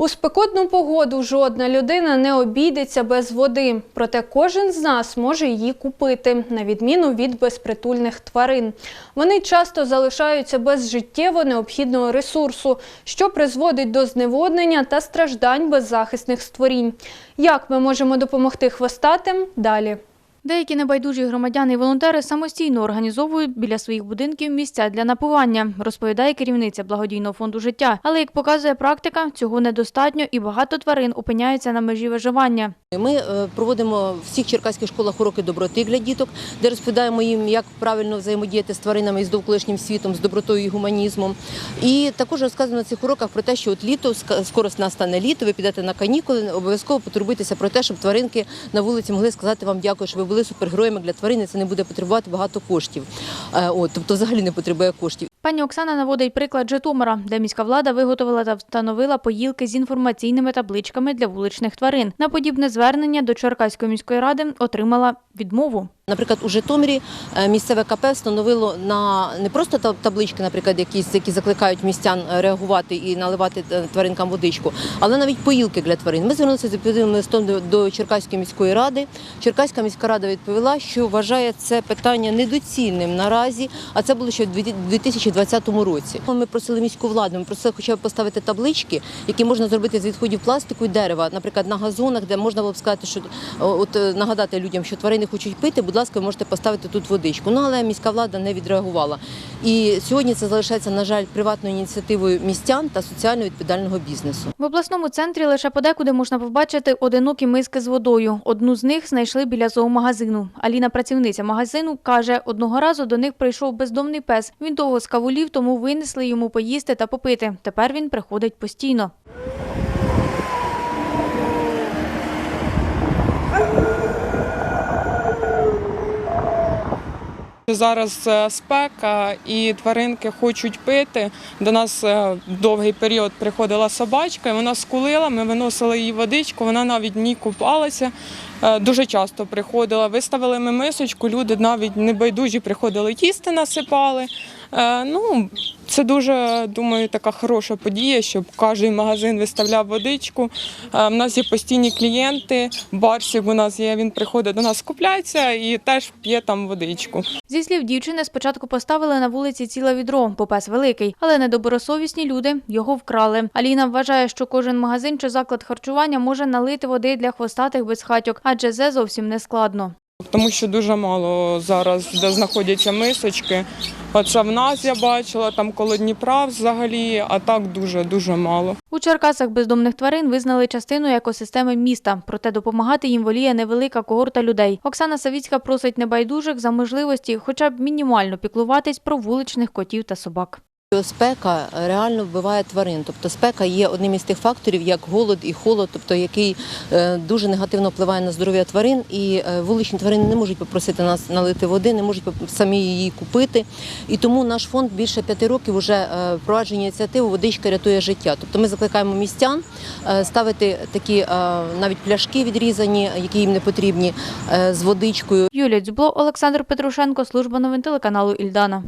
У спекотну погоду жодна людина не обійдеться без води, проте кожен з нас може її купити, на відміну від безпритульних тварин. Вони часто залишаються без життєво необхідного ресурсу, що призводить до зневоднення та страждань беззахисних створінь. Як ми можемо допомогти хвостатим? Далі. Деякі небайдужі громадяни і волонтери самостійно організовують біля своїх будинків місця для напування, розповідає керівниця благодійного фонду життя. Але як показує практика, цього недостатньо і багато тварин опиняються на межі виживання. Ми е, проводимо в всіх черкаських школах уроки доброти для діток, де розповідаємо їм, як правильно взаємодіяти з тваринами і з довколишнім світом, з добротою і гуманізмом. І також розказуємо на цих уроках про те, що от літо скоро настане літо, ви підете на канікули, обов'язково потурбуйтеся про те, щоб тваринки на вулиці могли сказати вам дякую, що ви були супергероями для тварини, Це не буде потребувати багато коштів. Е, От, тобто, взагалі не потребує коштів. Пані Оксана наводить приклад Житомира, де міська влада виготовила та встановила поїлки з інформаційними табличками для вуличних тварин. На подібне звернення до Черкаської міської ради отримала відмову. Наприклад, у Житомирі е, місцеве КП встановило на не просто таблички, наприклад, якісь, які закликають містян е, реагувати і наливати е, тваринкам водичку, але навіть поїлки для тварин. Ми звернулися з відповідним листом до, Черкаської міської ради. Черкаська міська рада відповіла, що вважає це питання недоцільним наразі, а це було ще в 2020 році. Ми просили міську владу, ми просили хоча б поставити таблички, які можна зробити з відходів пластику і дерева, наприклад, на газонах, де можна було б сказати, що от нагадати людям, що тварини хочуть пити, будь ласка, ви можете поставити тут водичку. Ну але міська влада не відреагувала. І сьогодні це залишається, на жаль, приватною ініціативою містян та соціально відповідального бізнесу. В обласному центрі лише подекуди можна побачити одинокі миски з водою. Одну з них знайшли біля зоомагазину. Аліна, працівниця магазину, каже, одного разу до них прийшов бездомний пес. Він довго скавулів, тому винесли йому поїсти та попити. Тепер він приходить постійно. Зараз е, спека і тваринки хочуть пити. До нас е, довгий період приходила собачка, вона скулила. Ми виносили їй водичку, вона навіть в ній купалася. Е, Дуже часто приходила. Виставили ми мисочку, люди навіть небайдужі приходили їсти, насипали. Ну, це дуже думаю, така хороша подія, щоб кожен магазин виставляв водичку. Е, У нас є постійні клієнти. Барсик у нас є. Він приходить до нас, купляється і теж п'є там водичку. Зі слів дівчини, спочатку поставили на вулиці ціле відро, бо пес великий, але недобросовісні люди його вкрали. Аліна вважає, що кожен магазин чи заклад харчування може налити води для хвостатих безхатьок, адже це зовсім не складно. Тому що дуже мало зараз, де знаходяться мисочки. Оце в нас я бачила, там коло Дніпра взагалі, а так дуже дуже мало. У Черкасах бездомних тварин визнали частиною екосистеми міста, проте допомагати їм воліє невелика когорта людей. Оксана Савіцька просить небайдужих за можливості хоча б мінімально піклуватись про вуличних котів та собак. Спека реально вбиває тварин. Тобто спека є одним із тих факторів, як голод і холод, тобто який е, дуже негативно впливає на здоров'я тварин. І е, вуличні тварини не можуть попросити нас налити води, не можуть самі її купити. І тому наш фонд більше п'яти років вже впроваджує ініціативу Водичка рятує життя. Тобто ми закликаємо містян е, ставити такі е, навіть пляшки відрізані, які їм не потрібні, е, з водичкою. Юлія Дзюбло, Олександр Петрушенко, служба новин телеканалу Ільдана.